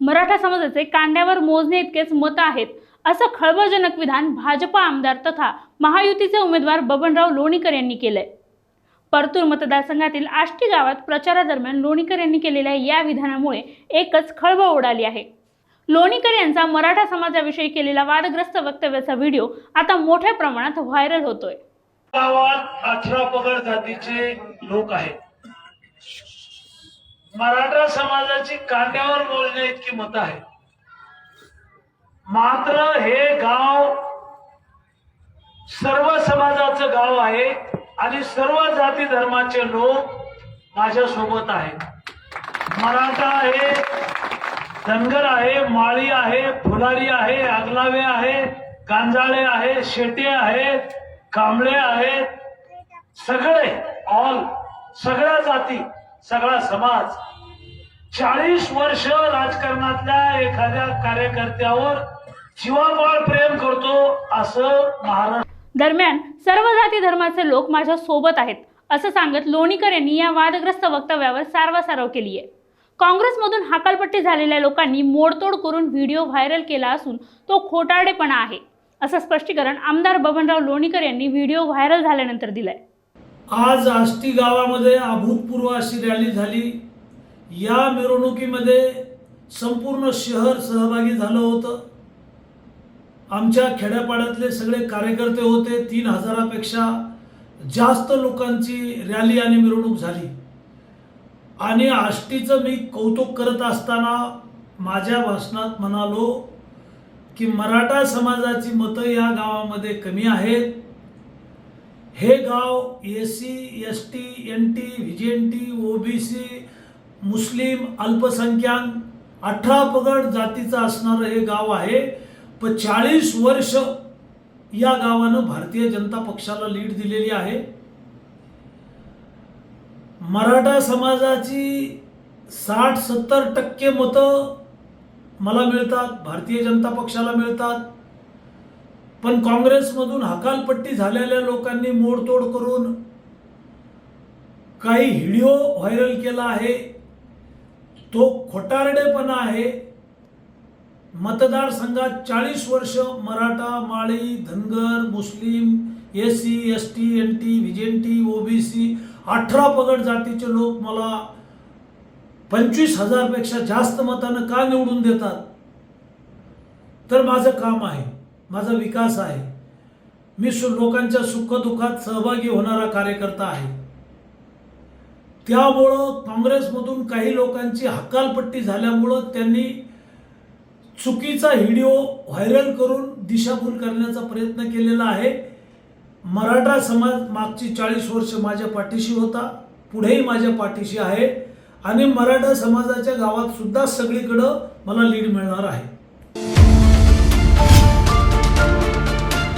मराठा समाजाचे कांड्यावर मोजणे इतकेच मत आहेत असं खळबळजनक विधान भाजपा आमदार तथा महायुतीचे उमेदवार बबनराव लोणीकर यांनी केलंय. परतूर मतदारसंघातील आष्टी गावात प्रचारादरम्यान लोणीकर यांनी केलेल्या या विधानामुळे एकच खळबळ उडाली आहे. लोणीकर यांचा मराठा समाजाविषयी केलेला वादग्रस्त वक्तव्याचा व्हिडिओ आता मोठ्या प्रमाणात व्हायरल होतोय. गावात अठरा पगड जातीचे लोक आहेत. मराठा समाजाची कांड्यावर बोलणे इतकी मत आहे. मात्र हे गाव सर्व समाजाचं गाव आहे आणि सर्व जाती धर्माचे लोक माझ्या सोबत आहेत. मराठा आहे धनगर आहे माळी आहे फुलारी आहे आगलावे आहे गांजाळे आहे शेटे आहेत कांबळे आहेत सगळे ऑल सगळ्या जाती सगळा समाज चाळीस वर्ष राजकारणातल्या एखाद्या कार्यकर्त्यावर जीवापाळ प्रेम करतो असं महाराष्ट्र दरम्यान सर्व जाती धर्माचे लोक माझ्या सोबत आहेत असं सांगत लोणीकर यांनी या वादग्रस्त वक्तव्यावर सारवासारव केली आहे. काँग्रेसमधून हाकालपट्टी झालेल्या लोकांनी मोडतोड करून व्हिडिओ व्हायरल केला असून तो खोटारडेपणा आहे असं स्पष्टीकरण आमदार बबनराव लोणीकर यांनी व्हिडिओ व्हायरल झाल्यानंतर दिलंय. आज आष्टी गावामध्ये अभूतपूर्व अशी रॅली झाली. या मिरवणुकीमध्ये संपूर्ण शहर सहभागी झालं होतं. आमच्या खेड्यापाड्यातले सगळे कार्यकर्ते होते. तीन हजारापेक्षा जास्त लोकांची रॅली आणि मिरवणूक झाली. आणि आष्टीचं मी कौतुक करत असताना माझ्या भाषणात म्हणालो की मराठा समाजाची मतं या गावामध्ये कमी आहेत. हे गाव S C S T N T V O B C मुस्लिम अल्पसंख्याक अठरा पगड जातीचं असणारं हे गाव आहे. पण चाळीस वर्ष या गावानं भारतीय जनता पक्षाला लीड दिलेली आहे. मराठा समाजाची साठ सत्तर टक्के मतं मला मिळतात भारतीय जनता पक्षाला मिळतात. पण काँग्रेसमधून हकालपट्टी झालेल्या लोकांनी मोडतोड करून काही व्हिडिओ व्हायरल केला आहे. तो खोटारडेपणा आहे. मतदारसंघात चाळीस वर्ष मराठा माळी धनगर मुस्लिम S C S T N T V J N T OBC अठरा पगड जातीचे लोक मला पंचवीस हजारपेक्षा जास्त मतानं का निवडून देतात? तर माझं काम आहे. माझा विकास आहे. मी सु लोकांच्या सुखदुःखात सहभागी होणारा कार्यकर्ता आहे. त्यामुळं काँग्रेसमधून काही लोकांची हकालपट्टी झाल्यामुळं त्यांनी चुकीचा व्हिडिओ व्हायरल करून दिशाभूल करण्याचा प्रयत्न केलेला आहे. मराठा समाज मागची चाळीस वर्ष माझ्या पाठीशी होता. पुढेही माझ्या पाठीशी आहे. आणि मराठा समाजाच्या गावात सुद्धा सगळीकडं मला लीड मिळणार आहे.